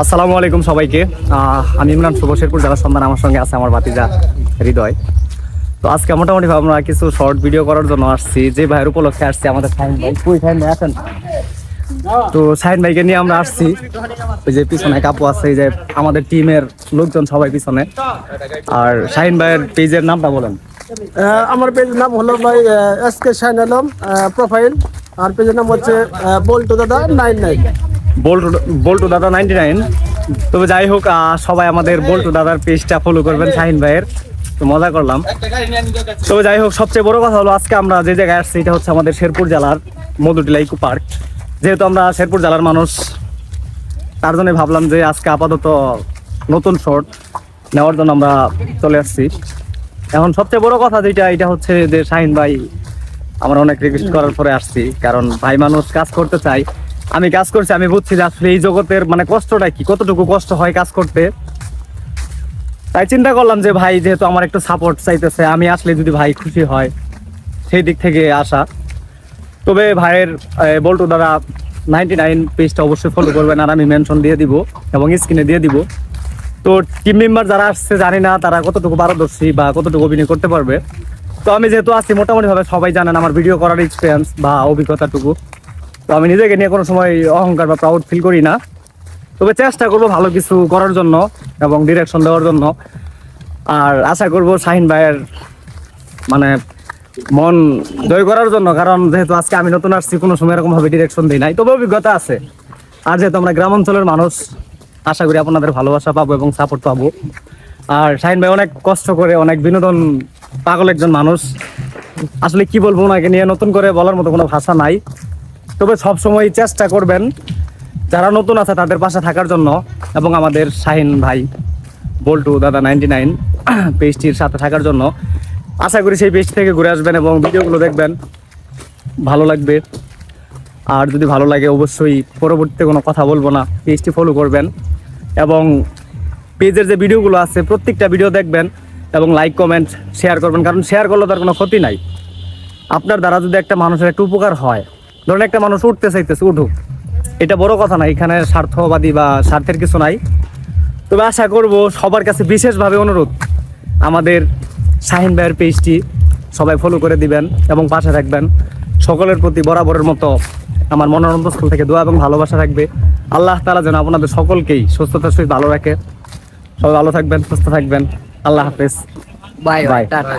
আসসালামু আলাইকুম সবাইকে। আমি ইমরান শুভ শেরপুর জেলা সন্ধান আমার সঙ্গে আছে, আমার ভাতিজা হৃদয়। তো আজকে মোটামুটি আমরা কিছু শর্ট ভিডিও করার জন্য আসছি। যে ভাইয়ের উপলক্ষে আসছি আমাদের সাইন সাইন আছেন? তো সাইন ভাইকে নিয়ে আমরা আসছি। ওই যে পিছনে কাপু আছে যে আমাদের টিমের লোকজন সবাই পিছনে। আর শাহিন ভাইয়ের পেজের নামটা বলেন। আমার পেজের নাম হলো ভাই S K Shain Alam profile আর পেজের নাম হচ্ছে বল্টু দাদা নাইন নাইন। বল্টু বল্টু দাদা নাইনটি নাইন। তবে যাই হোক সবাই আমাদের বল্টু দাদার পেজটা ফলো করবেন, শাহিন ভাইয়ের। তো মজা করলাম। তবে যাই হোক, সবচেয়ে বড় কথা হলো, আজকে আমরা যে জায়গায় আসছি, এটা হচ্ছে আমাদের শেরপুর জেলার মধুটিলা ইকো পার্ক। যেহেতু আমরা শেরপুর জেলার মানুষ, তার জন্য ভাবলাম যে আজকে আপাতত নতুন শর্ট নেওয়ার জন্য আমরা চলে আসছি। এখন সবচেয়ে বড় কথা যেটা, এটা হচ্ছে যে শাহিন ভাই আমরা অনেক রিকোয়েস্ট করার পরে আসছি, কারণ ভাই মানুষ কাজ করতে চাই আমি কাজ করছি, আমি বুঝছি যে আসলে এই জগতের মানে কষ্টটা কি, কতটুকু কষ্ট হয় কাজ করতে। তাই চিন্তা করলাম যে ভাই যেহেতু আমার একটু সাপোর্ট চাইতেছে, আমি আসলে যদি ভাই খুশি হয়, সেই দিক থেকে আসা। তবে ভাইয়ের বল্টু দাদা নাইনটি নাইন পেজটা অবশ্যই ফলো করবেন আর আমি মেনশন দিয়ে দিব এবং স্ক্রিনে দিয়ে দিব। তো টিম মেম্বার যারা আসছে, জানি না তারা কতটুকু পারদর্শী বা কতটুকু অভিনয় করতে পারবে। তো আমি যেহেতু আছি মোটামুটি ভাবে সবাই জানেন আমার ভিডিও করার এক্সপিরিয়েন্স বা অভিজ্ঞতাটুকু। তো আমি নিজেকে নিয়ে কোনো সময় অহংকার বা প্রাউড ফিল করি না। তবে চেষ্টা করব ভালো কিছু করার জন্য এবং ডিরেকশন দেওয়ার জন্য। আর আশা করব শাহিন ভাইয়ের মানে মন জয় করার জন্য, কারণ যেহেতু আজকে আমি নতুন আসছি, কোনো সময় এরকমভাবে ডিরেকশন দিই নাই। তবে অভিজ্ঞতা আছে। আর যেহেতু আমরা গ্রাম অঞ্চলের মানুষ, আশা করি আপনাদের ভালোবাসা পাবো এবং সাপোর্ট পাবো। আর শাহিন ভাই অনেক কষ্ট করে, অনেক বিনোদন পাগল একজন মানুষ। আসলে কি বলব ওনাকে নিয়ে? নতুন করে বলার মতো কোনো ভাষা নাই। তবে সবসময় চেষ্টা করবেন যারা নতুন আছে তাদের পাশে থাকার জন্য এবং আমাদের শাহিন ভাই, বল্টু দাদা নাইনটি নাইন পেজটির সাথে থাকার জন্য। আশা করি সেই পেজ থেকে ঘুরে আসবেন এবং ভিডিওগুলো দেখবেন। ভালো লাগবে। আর যদি ভালো লাগে অবশ্যই পরবর্তীতে কোনো কথা বলব না। পেজটি ফলো করবেন এবং পেজের যে ভিডিওগুলো আছে, প্রত্যেকটা ভিডিও দেখবেন। এবং লাইক কমেন্ট শেয়ার করবেন, কারণ শেয়ার করলে তার কোনো ক্ষতি নাই। আপনার দ্বারা যদি একটা মানুষের একটা উপকার হয়, ধরুন একটা মানুষ উঠতে চাইতেছে, উঠুক। এটা বড় কথা না, এখানে স্বার্থবাদী বা স্বার্থের কিছু নাই। তবে আশা করব সবার কাছে বিশেষভাবে অনুরোধ, আমাদের শাহিন ভাইয়ের পেজটি সবাই ফলো করে দিবেন এবং পাশে থাকবেন। সকলের প্রতি বরাবরের মতো আমার মনোরঞ্জন স্কুল থেকে দোয়া এবং ভালোবাসা থাকবে। আল্লাহ তালা যেন আপনাদের সকলকেই সুস্থতার সহিত ভালো রাখে। সবাই ভালো থাকবেন, সুস্থ থাকবেন। আল্লাহ হাফেজ বাই. By tata